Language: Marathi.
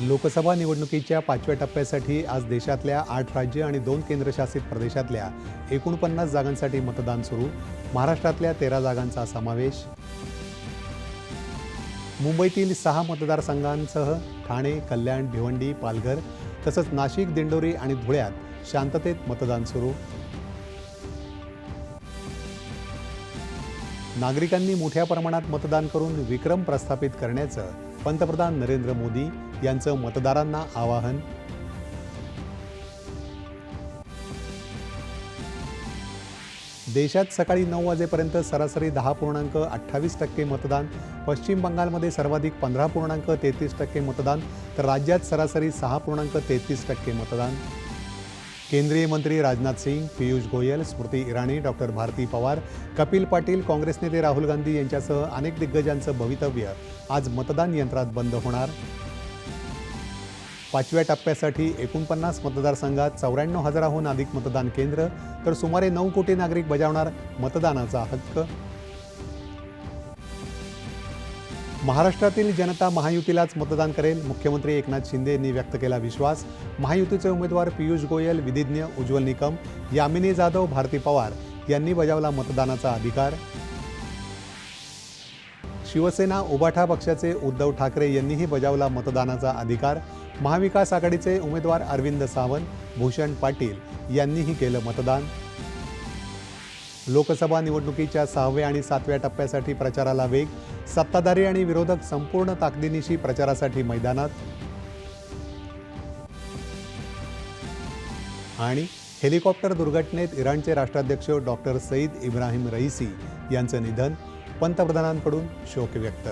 लोकसभा निवडणुकीच्या पाचव्या टप्प्यासाठी आज देशातल्या आठ राज्य आणि दोन केंद्रशासित प्रदेशातल्या एकोणपन्नास जागांसाठी मतदान सुरू. महाराष्ट्रातल्या तेरा जागांचा समावेश. मुंबईतील सहा मतदारसंघांसह ठाणे कल्याण भिवंडी पालघर तसंच नाशिक दिंडोरी आणि धुळ्यात शांततेत मतदान सुरू. नागरिकांनी मोठ्या प्रमाणात मतदान करून विक्रम प्रस्थापित करण्याचं पंतप्रधान नरेंद्र मोदी यांचं मतदारांना आवाहन. देशात सकाळी नऊ वाजेपर्यंत सरासरी दहा पूर्णांक अठ्ठावीस टक्के मतदान पश्चिम बंगालमध्ये सर्वाधिक पंधरा पूर्णांक तेहतीस टक्के मतदान तर राज्यात सरासरी सहा पूर्णांक तेहतीस टक्के मतदान. केंद्रीय मंत्री राजनाथ सिंग पियुष गोयल स्मृती इराणी डॉक्टर भारती पवार कपिल पाटील काँग्रेस नेते राहुल गांधी यांच्यासह अनेक दिग्गजांचं भवितव्य आज मतदान यंत्रात बंद होणार. पाचव्या टप्प्यासाठी एकोणपन्नास मतदारसंघात चौऱ्याण्णव हजाराहून अधिक मतदान केंद्र तर सुमारे नऊ कोटी नागरिक बजावणार मतदानाचा हक्क महाराष्ट्रातील जनता महायुतीलाच मतदान करेल. मुख्यमंत्री एकनाथ शिंदे यांनी व्यक्त केला विश्वास. महायुतीचे उमेदवार पियुष गोयल विधिज्ञ उज्ज्वल निकम यामिनी जाधव भारती पवार यांनी बजावला मतदानाचा अधिकार. शिवसेना उबाठा पक्षाचे उद्धव ठाकरे यांनीही बजावला मतदानाचा अधिकार. महाविकास आघाडीचे उमेदवार अरविंद सावंत भूषण पाटील यांनीही केलं मतदान. लोकसभा निवडणुकीच्या सहाव्या आणि सातव्या टप्प्यासाठी प्रचाराला वेग सत्ताधारी आणि विरोधक संपूर्ण ताकदीनिशी प्रचारासाठी मैदानात. आणि हेलिकॉप्टर दुर्घटनेत इराणचे राष्ट्राध्यक्ष डॉक्टर सईद इब्राहिम रईसी यांचं निधन पंतप्रधानांकडून शोक व्यक्त.